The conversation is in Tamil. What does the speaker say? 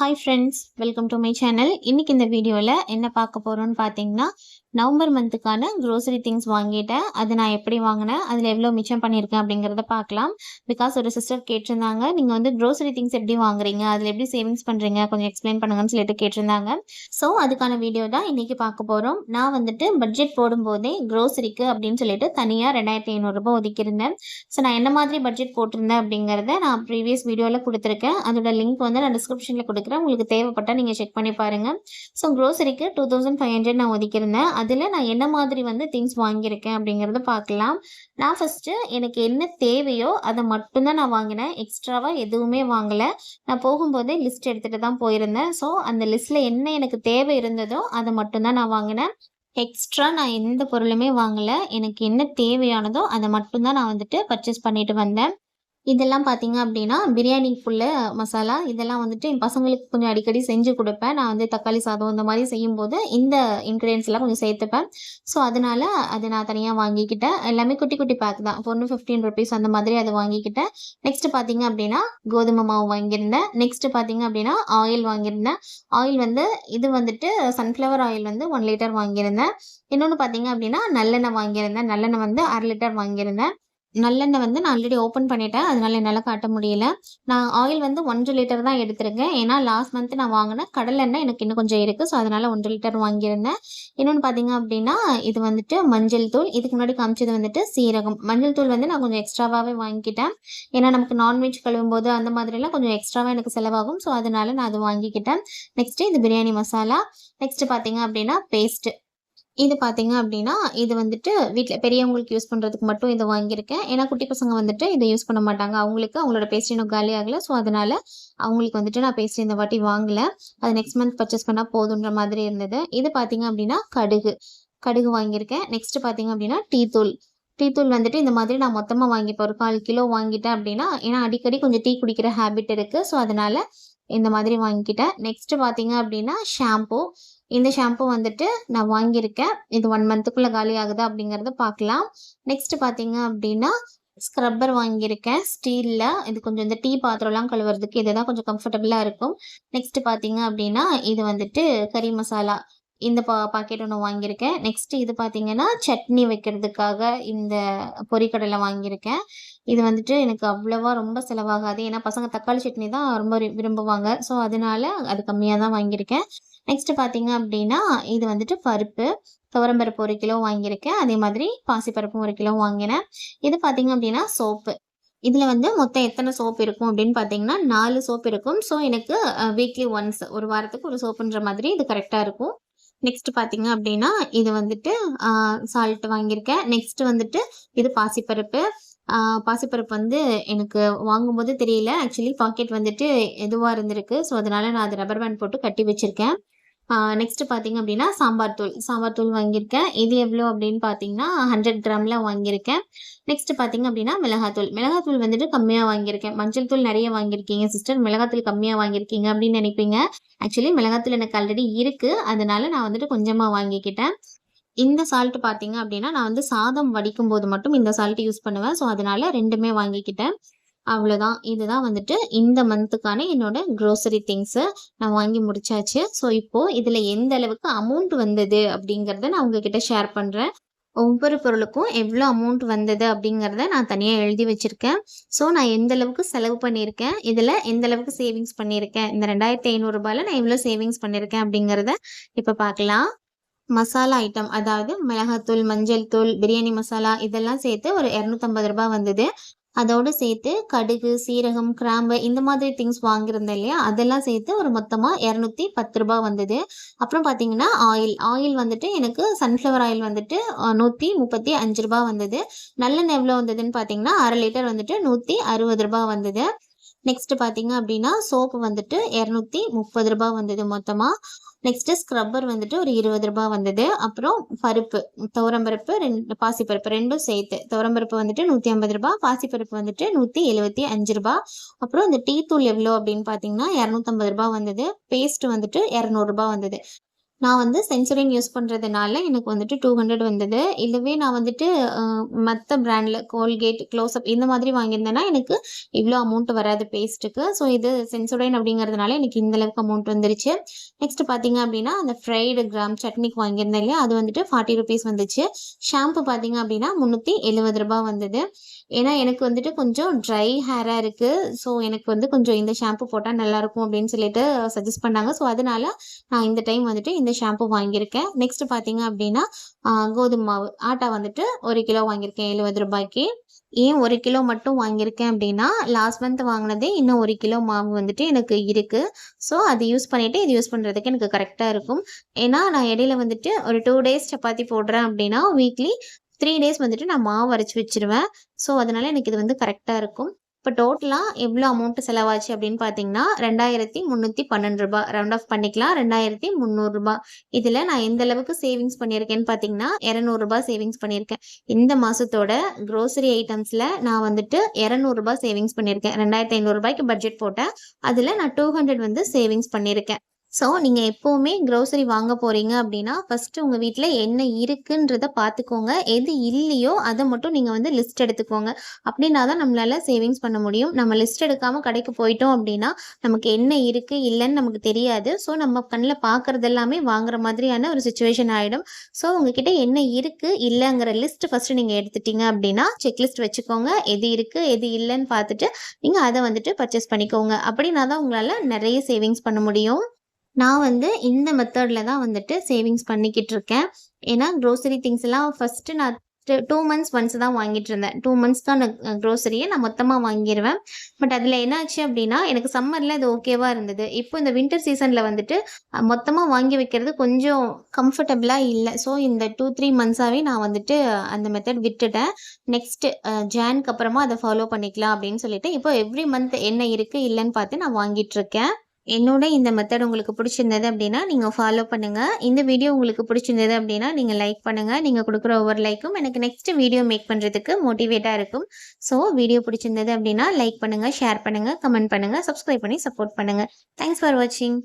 Hi friends welcome to my channel இன்னைக்கு இந்த வீடியோவில் என்ன பார்க்க போகிறோன்னு பார்த்தீங்கன்னா நவம்பர் மந்த்துக்கான க்ரோசரி திங்ஸ் வாங்கிட்டேன். அது நான் எப்படி வாங்கினேன்? அதில் எவ்வளோ மிச்சம் பண்ணியிருக்கேன் அப்படிங்கிறத பார்க்கலாம். பிகாஸ் ஒரு சிஸ்டர் கேட்டிருந்தாங்க நீங்கள் வந்து க்ரோசரி திங்ஸ் எப்படி வாங்குறீங்க? அதில் எப்படி சேவிங்ஸ் பண்ணுறீங்க கொஞ்சம் எக்ஸ்பிளைன் பண்ணுங்கன்னு சொல்லிட்டு கேட்டிருந்தாங்க. ஸோ அதுக்கான வீடியோ தான் இன்றைக்கி பார்க்க போகிறோம் நான் வந்துட்டு பட்ஜெட் போடும்போதே க்ரோசரிக்கு அப்படின்னு சொல்லிட்டு தனியாக ரெண்டாயிரத்தி ஐநூறுரூபா ஒதுக்கியிருந்தேன். ஸோ நான் என்ன மாதிரி பட்ஜெட் போட்டிருந்தேன் அப்படிங்கிறத நான் ப்ரீவியஸ் வீடியோவில் கொடுத்துருக்கேன். அதோட லிங்க் வந்து நான் டிஸ்கிரிப்ஷனில் கொடுக்குறேன். உங்களுக்கு தேவைப்பட்டால் நீங்கள் செக் பண்ணி பாருங்கள் ஸோ க்ரோசரிக்கு டூ தௌசண்ட் ஃபைவ் ஹண்ட்ரட் நான் ஒதுக்கியிருந்தேன். அதில் நான் என்ன மாதிரி வந்து திங்ஸ் வாங்கியிருக்கேன் அப்படிங்கிறத பார்க்கலாம். நான் ஃபஸ்ட்டு எனக்கு என்ன தேவையோ அதை மட்டும்தான் நான் வாங்கினேன். எக்ஸ்ட்ராவாக எதுவுமே வாங்கலை. நான் போகும்போதே லிஸ்ட் எடுத்துகிட்டு தான் போயிருந்தேன். ஸோ அந்த லிஸ்ட்டில் என்ன எனக்கு தேவை இருந்ததோ அதை மட்டும்தான் நான் வாங்கினேன். எக்ஸ்ட்ரா நான் எந்த பொருளுமே வாங்கலை. எனக்கு என்ன தேவையானதோ அதை மட்டும்தான் நான் வந்துட்டு பர்ச்சேஸ் பண்ணிட்டு வந்தேன். இதெல்லாம் பார்த்தீங்க அப்படின்னா பிரியாணிக்குள்ள மசாலா இதெல்லாம் வந்துட்டு என் பசங்களுக்கு கொஞ்சம் அடிக்கடி செஞ்சு கொடுப்பேன். நான் வந்து தக்காளி சாதம் இந்த மாதிரி செய்யும்போது இந்த இன்க்ரீடியன்ஸ்லாம் கொஞ்சம் சேர்த்துப்பேன். ஸோ அதனால அதை நான் தனியாக வாங்கிக்கிட்டேன். எல்லாமே குட்டி குட்டி பேக் தான். ஒன்று ஃபிஃப்டீன் ருபீஸ் அந்த மாதிரி அதை வாங்கிக்கிட்டேன். நெக்ஸ்ட் பார்த்தீங்க அப்படின்னா கோதுமை மாவு வாங்கியிருந்தேன். நெக்ஸ்ட் பார்த்தீங்க அப்படின்னா ஆயில் வாங்கியிருந்தேன். ஆயில் வந்து இது வந்துட்டு சன்ஃப்ளவர் ஆயில் வந்து ஒன் லிட்டர் வாங்கியிருந்தேன். இன்னொன்று பார்த்தீங்க அப்படின்னா நல்லெண்ணெய் வாங்கியிருந்தேன். நல்லெண்ணெய் வந்து அரை லிட்டர் வாங்கியிருந்தேன். நல்லெண்ணெய் வந்து நான் ஆல்ரெடி ஓப்பன் பண்ணிட்டேன். அதனால என்னால் காட்ட முடியல. நான் ஆயில் வந்து ஒன்றரை லிட்டர் தான் எடுத்திருக்கேன். ஏன்னா லாஸ்ட் மந்த் நான் வாங்கினேன் கடலெண்ணெய் எனக்கு இன்னும் கொஞ்சம் இருக்குது ஸோ அதனால் ஒன்றரை லிட்டர் வாங்கியிருந்தேன். இன்னொன்று பார்த்தீங்க அப்படின்னா இது வந்துட்டு மஞ்சள் தூள். இதுக்கு முன்னாடி காமிச்சது வந்துட்டு சீரகம். மஞ்சள் தூள் வந்து நான் கொஞ்சம் எக்ஸ்ட்ராவாகவே வாங்கிக்கிட்டேன். ஏன்னா நமக்கு நான்வெஜ் கழுவும் போது அந்த மாதிரிலாம் கொஞ்சம் எக்ஸ்ட்ராவாக எனக்கு செலவாகும். ஸோ அதனால நான் அது வாங்கிக்கிட்டேன். நெக்ஸ்ட்டு இது பிரியாணி மசாலா. நெக்ஸ்ட் பார்த்தீங்க அப்படின்னா பேஸ்ட்டு இது பார்த்தீங்க அப்படின்னா இது வந்துட்டு வீட்டில் பெரியவங்களுக்கு யூஸ் பண்ணுறதுக்கு மட்டும் இதை வாங்கியிருக்கேன். ஏன்னா குட்டி பசங்க வந்துட்டு இதை யூஸ் பண்ண மாட்டாங்க. அவங்களுக்கு அவங்களோட பேஸ்ட் இன்னும் காலி ஆகலை. ஸோ அதனால அவங்களுக்கு வந்துட்டு நான் பேஸ்ட்ரி இந்த வாட்டி வாங்கலை. அது நெக்ஸ்ட் மந்த் பர்ச்சேஸ் பண்ணால் போதுன்ற மாதிரி இருந்தது. இது பார்த்தீங்க அப்படின்னா கடுகு. கடுகு வாங்கியிருக்கேன். நெக்ஸ்ட் பார்த்தீங்க அப்படின்னா டீ தூள். டீ தூள் வந்துட்டு இந்த மாதிரி நான் மொத்தமாக வாங்கிப்பேன் ஒரு கால் கிலோ வாங்கிட்டேன் அப்படின்னா ஏன்னா அடிக்கடி கொஞ்சம் டீ குடிக்கிற ஹேபிட் இருக்குது ஸோ அதனால் இந்த மாதிரி வாங்கிக்கிட்டேன். நெக்ஸ்ட் பார்த்தீங்க அப்படின்னா ஷாம்பு இந்த ஷாம்பு வந்துட்டு நான் வாங்கியிருக்கேன். இது ஒன் மந்த்துக்குள்ளே காலி ஆகுதா அப்படிங்கிறத பார்க்கலாம். நெக்ஸ்ட் பார்த்தீங்க அப்படின்னா ஸ்க்ரப்பர் வாங்கியிருக்கேன். ஸ்டீலில் இது கொஞ்சம் இந்த டீ பாத்திரம்லாம் கழுவுறதுக்கு இதுதான் கொஞ்சம் கம்ஃபர்டபுளாக இருக்கும். நெக்ஸ்ட் பார்த்தீங்க அப்படின்னா இது வந்துட்டு கறி மசாலா இந்த பா பாக்கெட் ஒன்று வாங்கியிருக்கேன். நெக்ஸ்ட் இது பார்த்தீங்கன்னா சட்னி வைக்கிறதுக்காக இந்த பொரிக்கடலை வாங்கியிருக்கேன். இது வந்துட்டு எனக்கு அவ்வளோவா ரொம்ப செலவாகாது. ஏன்னா பசங்க தக்காளி சட்னி தான் ரொம்ப விரும்புவாங்க. ஸோ அதனால அது கம்மியாக தான் வாங்கியிருக்கேன். நெக்ஸ்ட் பார்த்தீங்க அப்படின்னா இது வந்துட்டு பருப்பு. துவரம்பருப்பு ஒரு கிலோ வாங்கியிருக்கேன். அதே மாதிரி பாசிப்பருப்பும் ஒரு கிலோ வாங்கினேன். இது பார்த்தீங்க அப்படின்னா சோப்பு. இதில் வந்து மொத்தம் எத்தனை சோப் இருக்கும் அப்படின்னு பார்த்தீங்கன்னா நாலு சோப் இருக்கும். ஸோ எனக்கு வீக்லி ஒன்ஸ் ஒரு வாரத்துக்கு ஒரு சோப்புன்ற மாதிரி இது கரெக்டாக இருக்கும். நெக்ஸ்ட் பார்த்தீங்க அப்படின்னா இது வந்துட்டு சால்ட் வாங்கியிருக்கேன். நெக்ஸ்ட் வந்துட்டு இது பாசிப்பருப்பு. பாசிப்பருப்பு வந்து எனக்கு வாங்கும்போது தெரியல. ஆக்சுவலி பாக்கெட் வந்துட்டு எதுவாக இருந்திருக்கு. ஸோ அதனால நான் அது ரப்பர் பேண்ட் போட்டு கட்டி வச்சிருக்கேன். நெக்ஸ்ட் பார்த்தீங்க அப்படின்னா சாம்பார் தூள். சாம்பார் தூள் வாங்கியிருக்கேன். இது எவ்வளோ அப்படின்னு பார்த்தீங்கன்னா ஹண்ட்ரட் கிராமில் வாங்கியிருக்கேன். நெக்ஸ்ட் பார்த்தீங்க அப்படின்னா மிளகாத்தூள் மிளகாத்தூள் வந்துட்டு கம்மியாக வாங்கியிருக்கேன். மஞ்சள் தூள் நிறைய வாங்கியிருக்கீங்க சிஸ்டர் மிளகாத்தூள் கம்மியாக வாங்கியிருக்கீங்க அப்படின்னு நினைப்பீங்க. ஆக்சுவலி மிளகாத்தூள் எனக்கு ஆல்ரெடி இருக்குது அதனால நான் வந்துட்டு கொஞ்சமாக வாங்கிக்கிட்டேன். இந்த சால்ட் பார்த்தீங்க அப்படின்னா நான் வந்து சாதம் வடிக்கும் போது மட்டும் இந்த சால்ட் யூஸ் பண்ணுவேன். ஸோ அதனால ரெண்டுமே வாங்கிக்கிட்டேன். அவ்வளோதான் இதுதான் வந்துட்டு இந்த மந்த்துக்கான என்னோட க்ரோசரி திங்ஸை நான் வாங்கி முடிச்சாச்சு. ஸோ இப்போது இதில் எந்த அளவுக்கு அமௌண்ட் வந்தது அப்படிங்கிறத நான் உங்ககிட்ட ஷேர் பண்ணுறேன் ஒவ்வொரு பொருளுக்கும் எவ்வளோ அமௌண்ட் வந்தது அப்படிங்கிறத நான் தனியாக எழுதி வச்சுருக்கேன். ஸோ நான் எந்த அளவுக்கு செலவு பண்ணியிருக்கேன் இதில் எந்த அளவுக்கு சேவிங்ஸ் பண்ணியிருக்கேன் இந்த ரெண்டாயிரத்தி ஐநூறுரூபாயில் நான் எவ்வளோ சேவிங்ஸ் பண்ணியிருக்கேன் அப்படிங்கிறத இப்போ பார்க்கலாம். மசாலா ஐட்டம் அதாவது மிளகாத்தூள் மஞ்சள் தூள் பிரியாணி மசாலா இதெல்லாம் சேர்த்து ஒரு இரநூத்தம்பது ரூபாய் வந்தது. அதோடு சேர்த்து கடுகு சீரகம் கிராம்பு இந்த மாதிரி திங்ஸ் வாங்கியிருந்தேன் இல்லையா? அதெல்லாம் சேர்த்து ஒரு மொத்தமாக இரநூத்தி பத்து ரூபாய் வந்தது. அப்புறம் பார்த்தீங்கன்னா ஆயில் ஆயில் வந்துட்டு எனக்கு சன்ஃப்ளவர் ஆயில் வந்துட்டு நூற்றி முப்பத்தி அஞ்சு ரூபாய் வந்தது. நல்லெண்ணெய் எவ்வளோ வந்ததுன்னு பார்த்தீங்கன்னா அரை லிட்டர் வந்துட்டு நூற்றி அறுபது ரூபாய் வந்தது. நெக்ஸ்ட் பார்த்தீங்க அப்படின்னா சோப்பு வந்துட்டு இரநூத்தி முப்பது ரூபாய் வந்தது மொத்தமாக நெக்ஸ்ட்டு ஸ்க்ரப்பர் வந்துட்டு ஒரு இருபது ரூபாய் வந்தது. அப்புறம் பருப்பு துவரம்பருப்பு ரெண்டு பாசிப்பருப்பு ரெண்டும் சேர்த்து. துவரம்பருப்பு வந்துட்டு நூற்றி ஐம்பது ரூபாய் பாசிப்பருப்பு வந்துட்டு நூற்றி எழுபத்தி அஞ்சு ரூபாய். அப்புறம் இந்த டீ தூள் எவ்வளோ அப்படின்னு பார்த்தீங்கன்னா இரநூத்தம்பது ரூபாய் வந்தது. பேஸ்ட் வந்துட்டு இரநூறுபா வந்தது. நான் வந்து சென்சுரின் யூஸ் பண்ணுறதுனால எனக்கு வந்துட்டு 200 வந்தது. இதுவே நான் வந்துட்டு மற்ற மத்த கோல்கேட், க்ளோஸ்அப் இந்த மாதிரி வாங்கியிருந்தேன்னா, எனக்கு இவ்வளோ அமௌண்ட் வராது பேஸ்ட்டுக்கு. ஸோ இது சென்சுரைன் அப்படிங்கிறதுனால எனக்கு இந்த அளவுக்கு அமௌண்ட் வந்துருச்சு. நெக்ஸ்ட் பார்த்தீங்க அப்படின்னா, அந்த ஃப்ரைடு கிராம் சட்னிக்கு வாங்கியிருந்தேன் இல்லையா? அது வந்துட்டு ₹40 வந்துச்சு. ஷாம்பு பார்த்தீங்க அப்படின்னா முந்நூற்றி எழுபது ரூபா வந்தது. ஏன்னா எனக்கு வந்துட்டு கொஞ்சம் ட்ரை ஹேராக இருக்குது ஸோ எனக்கு வந்து கொஞ்சம் இந்த ஷாம்பு போட்டால் நல்லாயிருக்கும் அப்படின்னு சொல்லிட்டு சஜஸ்ட் பண்ணாங்க. ஸோ அதனால நான் இந்த டைம் வந்துட்டு இந்த ஷாம்பு வாங்கியிருக்கேன். நெக்ஸ்ட் பார்த்தீங்க அப்படின்னா, கோதுமை மாவு ஆட்டா வந்துட்டு ஒரு கிலோ வாங்கியிருக்கேன் எழுபது ரூபாய்க்கு ஏன் ஒரு கிலோ மட்டும் வாங்கியிருக்கேன் அப்படின்னா, லாஸ்ட் மந்த் வாங்கினதே இன்னும் ஒரு கிலோ மாவு வந்துட்டு எனக்கு இருக்குது ஸோ அது யூஸ் பண்ணிவிட்டு இது யூஸ் பண்ணுறதுக்கு எனக்கு கரெக்டாக இருக்கும். ஏன்னா நான் இடையில வந்துட்டு ஒரு டூ டேஸ் சப்பாத்தி போடுறேன் அப்படின்னா, வீக்லி த்ரீ டேஸ் வந்துட்டு நான் மாவு அரைச்சி வச்சிருவேன் ஸோ அதனால எனக்கு இது வந்து கரெக்டாக இருக்கும். இப்போ டோட்டலாக எவ்வளோ அமௌண்ட் செலவாச்சு அப்படின்னு பார்த்தீங்கன்னா, ரெண்டாயிரத்தி முந்நூற்றி பன்னெண்டு ரூபா ரவுண்ட் ஆஃப் பண்ணிக்கலாம். ரெண்டாயிரத்தி முந்நூறுரூபா இதில் நான் எந்த அளவுக்கு சேவிங்ஸ் பண்ணியிருக்கேன்னு பார்த்தீங்கன்னா, இரநூறுபா சேவிங்ஸ் பண்ணியிருக்கேன். இந்த மாதத்தோட க்ரோசரி ஐட்டம்ஸில் நான் வந்துட்டு இரநூறுபா சேவிங்ஸ் பண்ணியிருக்கேன். ரெண்டாயிரத்தி ஐநூறுரூபாய்க்கு பட்ஜெட் போட்டேன். அதில் நான் 200 வந்து சேவிங்ஸ் பண்ணியிருக்கேன். ஸோ நீங்கள் எப்போவுமே க்ரோசரி வாங்க போகிறீங்க அப்படின்னா, ஃபஸ்ட்டு உங்கள் வீட்டில் என்ன இருக்குன்றத பார்த்துக்கோங்க. எது இல்லையோ அதை மட்டும் நீங்கள் வந்து லிஸ்ட் எடுத்துக்கோங்க. அப்படின்னா தான் நம்மளால் சேவிங்ஸ் பண்ண முடியும். நம்ம லிஸ்ட் எடுக்காமல் கடைக்கு போயிட்டோம் அப்படின்னா, நமக்கு என்ன இருக்குது இல்லைன்னு நமக்கு தெரியாது. ஸோ நம்ம கண்ணில் பார்க்குறது எல்லாமே வாங்குற மாதிரியான ஒரு சுச்சுவேஷன் ஆகிடும் ஸோ உங்ககிட்ட என்ன இருக்குது இல்லைங்கிற லிஸ்ட் ஃபஸ்ட்டு நீங்கள் எடுத்துட்டீங்க அப்படின்னா, செக்லிஸ்ட் வச்சுக்கோங்க. எது இருக்குது எது இல்லைன்னு பார்த்துட்டு, நீங்கள் அதை வந்துட்டு பர்ச்சேஸ் பண்ணிக்கோங்க. அப்படின்னா தான் உங்களால் நிறைய சேவிங்ஸ் பண்ண முடியும். நான் வந்து இந்த மெத்தடில் தான் வந்துட்டு சேவிங்ஸ் பண்ணிக்கிட்டு இருக்கேன். ஏன்னா க்ரோசரி திங்ஸ் எல்லாம் ஃபர்ஸ்ட்டு நான் டூ மந்த்ஸ் ஒன்ஸ் தான் வாங்கிட்டு இருந்தேன். டூ மந்த்ஸ் தான் நான் நான் மொத்தமாக வாங்கிருவேன். பட் அதில் என்னாச்சு அப்படின்னா, எனக்கு சம்மரில் அது ஓகேவாக இருந்தது. இப்போ இந்த வின்டர் சீசனில் வந்துட்டு மொத்தமாக வாங்கி வைக்கிறது கொஞ்சம் கம்ஃபர்டபுளாக இல்லை ஸோ இந்த டூ த்ரீ மந்த்ஸாகவே நான் வந்துட்டு அந்த மெத்தட் விட்டுட்டேன். நெக்ஸ்ட் ஜான்க்கு அப்புறமா அதை ஃபாலோ பண்ணிக்கலாம் அப்படின்னு சொல்லிட்டு, இப்போ எவ்ரி மந்த் என்ன இருக்குது இல்லைன்னு பார்த்து நான் வாங்கிட்டு இருக்கேன். என்னோட இந்த மெத்தட் உங்களுக்கு பிடிச்சிருந்தது அப்படின்னா, நீங்கள் ஃபாலோ பண்ணுங்கள் இந்த வீடியோ உங்களுக்கு பிடிச்சிருந்தது அப்படின்னா, நீங்கள் லைக் பண்ணுங்கள் நீங்கள் கொடுக்குற ஒவ்வொரு லைக்கும் எனக்கு நெக்ஸ்ட் வீடியோ மேக் பண்ணுறதுக்கு மோட்டிவேட்டாக இருக்கும். ஸோ வீடியோ பிடிச்சிருந்தது அப்படின்னா, லைக் பண்ணுங்கள் ஷேர் பண்ணுங்கள் கமெண்ட் பண்ணுங்கள் சப்ஸ்கிரைப் பண்ணி சப்போர்ட் பண்ணுங்கள் தேங்க்ஸ் ஃபார் வாட்சிங்.